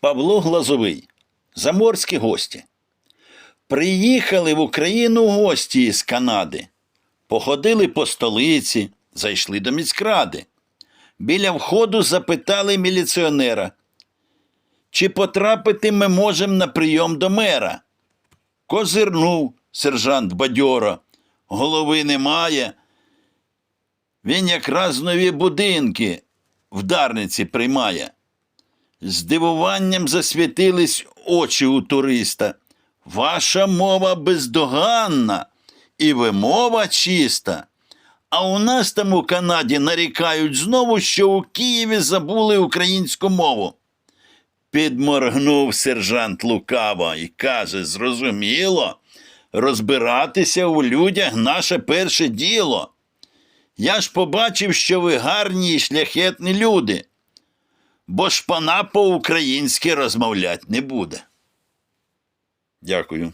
Павло Глазовий. Заморські гості. Приїхали в Україну гості із Канади. Походили по столиці, зайшли до міськради. Біля входу запитали міліціонера, чи потрапити ми можемо на прийом до мера. Козирнув сержант бадьоро. Голови немає. Він якраз нові будинки в Дарниці приймає. Здивуванням засвітились очі у туриста. Ваша мова бездоганна і вимова чиста. А у нас там у Канаді нарікають знову, що у Києві забули українську мову. Підморгнув сержант лукаво і каже: зрозуміло, розбиратися у людях наше перше діло. Я ж побачив, що ви гарні і шляхетні люди, бо шпана по-українськи розмовляти не буде. Дякую.